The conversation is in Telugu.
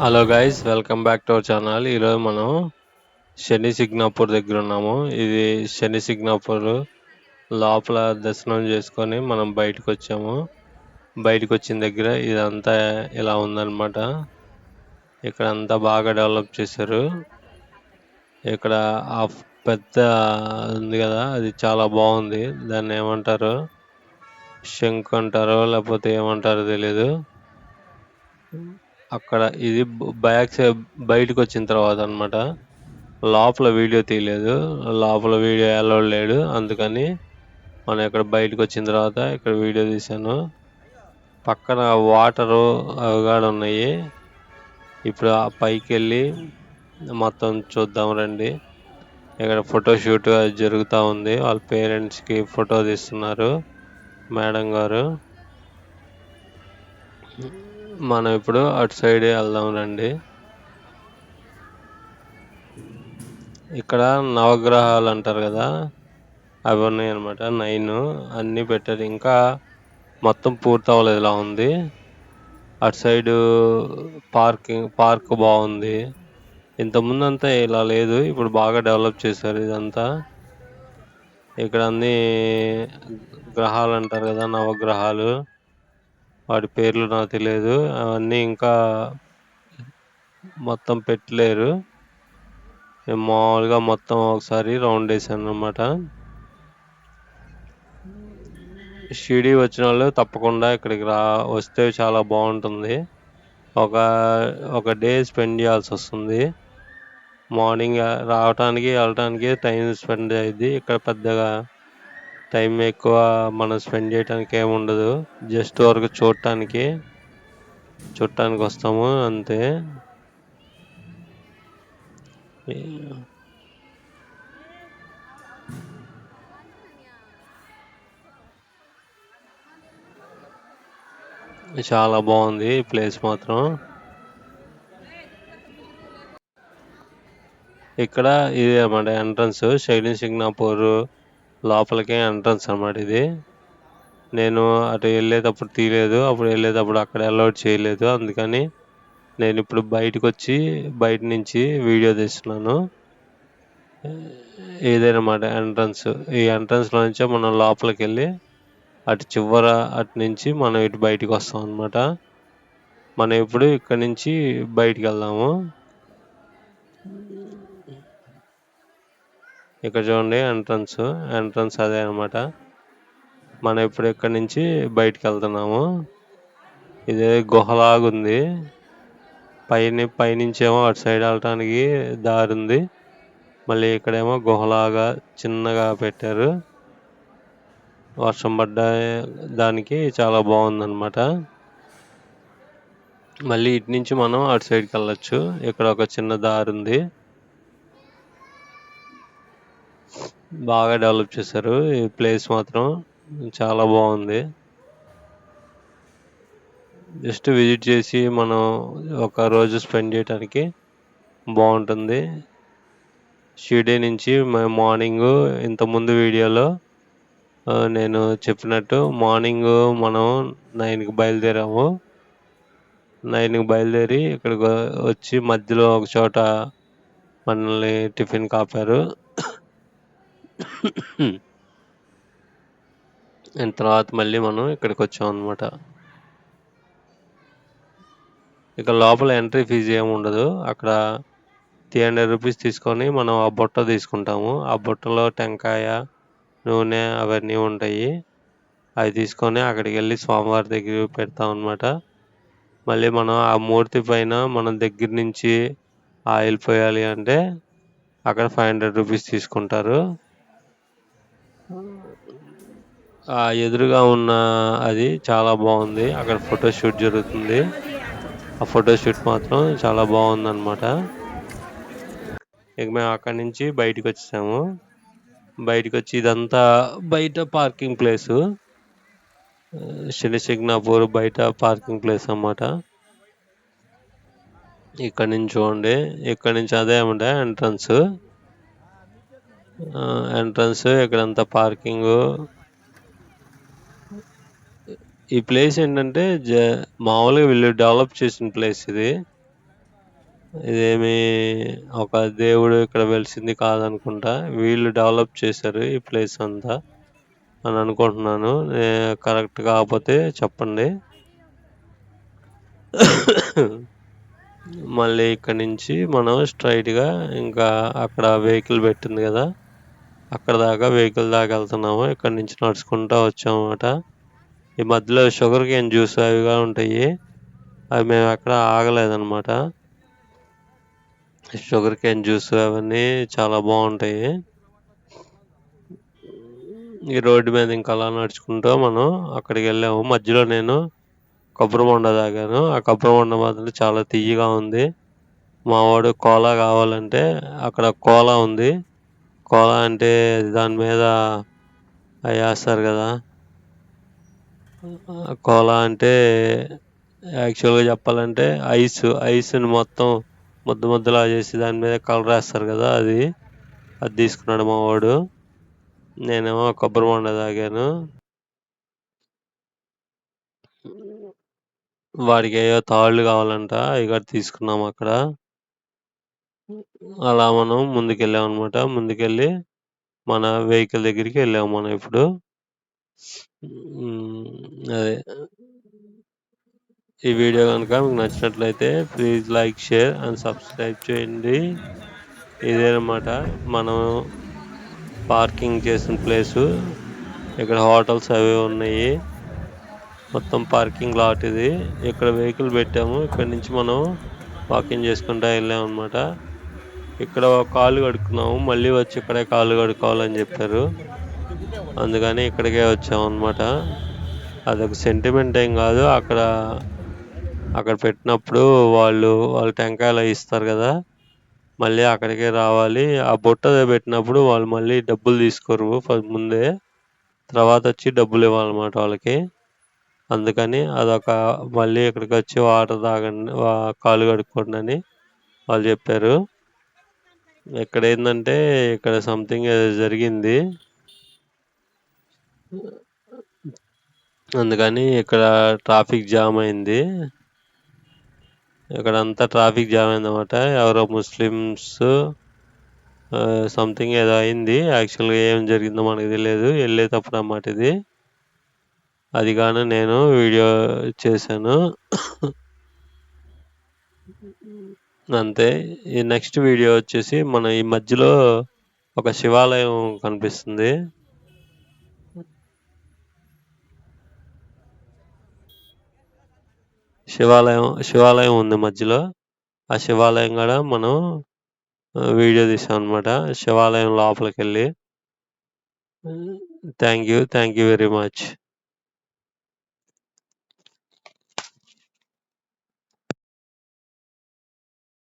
Hello guys welcome back to our channel ఈరోజు మనం శని సిగ్నాపూర్ దగ్గర ఉన్నాము. ఇది శని సిగ్నాపూర్ లోపల దర్శనం చేసుకొని మనం బయటకు వచ్చాము. బయటకు వచ్చిన దగ్గర ఇదంతా ఇలా ఉందన్నమాట. ఇక్కడ అంతా బాగా డెవలప్ చేశారు. ఇక్కడ ఆ పెద్ద ఉంది కదా అది చాలా బాగుంది. దాన్ని ఏమంటారు? శంకు అంటారో లేకపోతే ఏమంటారో తెలియదు అక్కడ ఇది బ్యాక్ సైడ్ బయటకు వచ్చిన తర్వాత అన్నమాట లోపల వీడియో తీయలేదు. లోపల వీడియో అలౌ లేడు. అందుకని మనం ఇక్కడ బయటకు వచ్చిన తర్వాత ఇక్కడ వీడియో తీశాను. పక్కన వాటరు అవి ఉన్నాయి ఇప్పుడు ఆ పైకి వెళ్ళి మొత్తం చూద్దాం రండి. ఇక్కడ ఫోటో షూట్ అది జరుగుతూ ఉంది. వాళ్ళ పేరెంట్స్కి ఫోటో తీస్తున్నారు. మేడం గారు. మనం ఇప్పుడు అటు సైడ్ వెళ్దాం రండి. ఇక్కడ నవగ్రహాలు అంటారు కదా అవి ఉన్నాయి అనమాట నైన్ అన్నీ పెట్టారు. ఇంకా మొత్తం పూర్తి అవ్వలేదు ఇలా ఉంది. అటు సైడ్ పార్కింగ్ పార్క్ బాగుంది. ఇంతకుముందు అంతా ఇలా లేదు ఇప్పుడు బాగా డెవలప్ చేశారు ఇదంతా. ఇక్కడ అన్ని గ్రహాలు అంటారు కదా నవగ్రహాలు. వాటి పేర్లు నాకు తెలియదు అవన్నీ ఇంకా మొత్తం పెట్టలేరు. నేను మామూలుగా మొత్తం ఒకసారి రౌండ్ వేసాను అనమాట షిరిడి వచ్చిన వాళ్ళు తప్పకుండా ఇక్కడికి రా వస్తే చాలా బాగుంటుంది. ఒక ఒక డే స్పెండ్ చేయాల్సి వస్తుంది. మార్నింగ్ రావటానికి వెళ్ళటానికి టైం స్పెండ్ అయ్యింది ఇక్కడ పెద్దగా టైం ఎక్కువ మనం స్పెండ్ చేయడానికి ఏమి ఉండదు. జస్ట్ వరకు చూడటానికి చూడటానికి వస్తాము అంతే. చాలా బాగుంది ప్లేస్ మాత్రం. ఇక్కడ ఇది అన్నమాట ఎంట్రన్స్ శైలి సింగ్నాపూర్ లోపలికే ఎంట్రన్స్ అనమాట ఇది. నేను అటు వెళ్ళేటప్పుడు తీయలేదు అప్పుడు వెళ్ళేటప్పుడు అక్కడ అలౌట్ చేయలేదు. అందుకని నేను ఇప్పుడు బయటకు వచ్చి బయట నుంచి వీడియో తీస్తున్నాను. ఇదేనమాట ఎంట్రన్స్ ఈ ఎంట్రన్స్లో నుంచే మనం లోపలికి వెళ్ళి అటు చివర అటు నుంచి మనం ఇటు బయటికి వస్తాం అనమాట మనం ఇప్పుడు ఇక్కడ నుంచి బయటికి వెళ్దాము. ఇక్కడ చూడండి ఎంట్రన్స్. ఎంట్రన్స్ అదే అనమాట మనం ఇప్పుడు ఇక్కడ నుంచి బయటికి వెళ్తున్నాము. ఇదే గుహలాగుంది. పైన పైనుంచేమో అటు సైడ్ వెళ్ళటానికి దారి ఉంది మళ్ళీ ఇక్కడేమో గుహలాగా చిన్నగా పెట్టారు. వర్షం పడ్డ దానికి చాలా బాగుందన్నమాట. మళ్ళీ ఇటు నుంచి మనం అటు సైడ్కి వెళ్ళొచ్చు. ఇక్కడ ఒక చిన్న దారి ఉంది బాగా డెవలప్ చేశారు. ఈ ప్లేస్ మాత్రం చాలా బాగుంది. జస్ట్ విజిట్ చేసి మనం ఒక రోజు స్పెండ్ చేయడానికి బాగుంటుంది. షిర్డీ నుంచి మార్నింగ్ ఇంతకుముందు వీడియోలో నేను చెప్పినట్టు మార్నింగ్ మనం నైన్కి బయలుదేరాము. నైన్కి బయలుదేరి ఇక్కడికి వచ్చి మధ్యలో ఒక చోట మనల్ని టిఫిన్ కాపారు. అండ్ తర్వాత మళ్ళీ మనం ఇక్కడికి వచ్చాం అనమాట ఇక లోపల ఎంట్రీ ఫీజు ఏమి ఉండదు. అక్కడ త్రీ హండ్రెడ్ రూపీస్ తీసుకొని మనం ఆ బుట్ట తీసుకుంటాము. ఆ బుట్టలో టెంకాయ నూనె అవన్నీ ఉంటాయి. అవి తీసుకొని అక్కడికి వెళ్ళి స్వామివారి దగ్గర పెడతాం అనమాట మళ్ళీ మనం ఆ మూర్తి పైన మనం దగ్గర నుంచి ఆయిల్ పోయాలి అంటే అక్కడ ఫైవ్ హండ్రెడ్ రూపీస్ తీసుకుంటారు. ఆ ఎదురుగా ఉన్న అది చాలా బాగుంది. అక్కడ ఫోటో షూట్ జరుగుతుంది. ఆ ఫోటో షూట్ మాత్రం చాలా బాగుంది అనమాట ఇక మేము అక్కడి నుంచి బయటకు వచ్చేసాము. బయటకు వచ్చి ఇదంతా బయట పార్కింగ్ ప్లేసు. శనిసిగ్నాపూర్ బయట పార్కింగ్ ప్లేస్ అన్నమాట. ఇక్కడ నుంచి చూడండి. ఇక్కడ నుంచి అదే అన్నమాట ఎంట్రన్స్. ఎంట్రన్స్ ఇక్కడంతా పార్కింగ్. ఈ ప్లేస్ ఏంటంటే జ మామూలుగా వీళ్ళు డెవలప్ చేసిన ప్లేస్ ఇది. ఇదేమి ఒక దేవుడు ఇక్కడ వెలిసింది కాదనుకుంటా. వీళ్ళు డెవలప్ చేశారు ఈ ప్లేస్ అంతా అని అనుకుంటున్నాను. కరెక్ట్ కాకపోతే చెప్పండి. మళ్ళీ ఇక్కడ నుంచి మనం స్ట్రైట్గా ఇంకా అక్కడ వెహికల్ పెట్టింది కదా. అక్కడ దాకా వెహికల్ దాకా వెళ్తున్నాము. ఇక్కడ నుంచి నడుచుకుంటూ వచ్చామన్నమాట ఈ మధ్యలో షుగర్ కేన్ జ్యూస్ అవిగా ఉంటాయి. అవి మేము అక్కడ ఆగలేదన్నమాట. షుగర్ కేన్ జ్యూస్ అవన్నీ చాలా బాగుంటాయి. ఈ రోడ్డు మీద ఇంకా అలా నడుచుకుంటూ మనం అక్కడికి వెళ్ళాము. మధ్యలో నేను కొబ్బరి బొండ తాగాను ఆ కొబ్బరి బొండ మాత్రం చాలా తీయగా ఉంది. మా వాడు కోలా కావాలంటే అక్కడ కోలా ఉంది. కోలా అంటే దాని మీద అవి వేస్తారు కదా. కోలా అంటే యాక్చువల్గా చెప్పాలంటే ఐస్ ఐస్ని మొత్తం ముద్ద ముద్దలా చేసి దాని మీద కలర్ వేస్తారు కదా అది. అది తీసుకున్నాడు మా వాడు. నేనేమో కొబ్బరి బొండ తాగాను. వాడికి ఏవో తాళ్ళు కావాలంట ఇక తీసుకున్నాం అక్కడ. అలా మనం ముందుకెళ్ళాం అనమాట ముందుకెళ్ళి మన వెహికల్ దగ్గరికి వెళ్ళాము మనం ఇప్పుడు. అదే. ఈ వీడియో కనుక మీకు నచ్చినట్లయితే please like share and subscribe చేయండి. ఇదేనమాట మనం పార్కింగ్ చేసిన ప్లేసు. ఇక్కడ హోటల్స్ అవి ఉన్నాయి. మొత్తం పార్కింగ్ లాట్ ఇది. ఇక్కడ వెహికల్ పెట్టాము. ఇక్కడ నుంచి మనం వాకింగ్ చేసుకుంటా వెళ్ళాము అనమాట ఇక్కడ కాలు కడుక్కున్నాము మళ్ళీ వచ్చి ఇక్కడే కాలు కడుక్కోవాలని చెప్పారు. అందుకని ఇక్కడికే వచ్చామన్నమాట. అదొక సెంటిమెంట్ ఏం కాదు. అక్కడ అక్కడ పెట్టినప్పుడు వాళ్ళు వాళ్ళు టెంకాయలు ఇస్తారు కదా మళ్ళీ అక్కడికే రావాలి. ఆ బుట్ట పెట్టినప్పుడు వాళ్ళు మళ్ళీ డబ్బులు తీసుకోరు ముందే. తర్వాత వచ్చి డబ్బులు ఇవ్వాలన్నమాట వాళ్ళకి. అందుకని అదొక మళ్ళీ ఇక్కడికి వచ్చి వాటర్ తాగండి కాలు కడుక్కోండి అని వాళ్ళు చెప్పారు. ఇక్కడ ఏంటంటే ఇక్కడ సంథింగ్ జరిగింది. అందుకని ఇక్కడ ట్రాఫిక్ జామ్ అయింది. ఇక్కడ అంతా ట్రాఫిక్ జామ్ అయిందన్నమాట. ఎవరో ముస్లిమ్స్ సంథింగ్ ఏదో అయింది. యాక్చువల్గా ఏం జరిగిందో మనకు తెలియదు. వెళ్ళేటప్పుడు అన్నమాట ఇది. అది కానీ నేను వీడియో చేశాను. అంతే. ఈ నెక్స్ట్ వీడియో వచ్చేసి మన ఈ మధ్యలో ఒక శివాలయం కనిపిస్తుంది. శివాలయం శివాలయం ఉంది మధ్యలో. ఆ శివాలయం కూడా మనం వీడియో తీసాం అనమాట శివాలయం లోపలికి వెళ్ళి thank you thank you very much.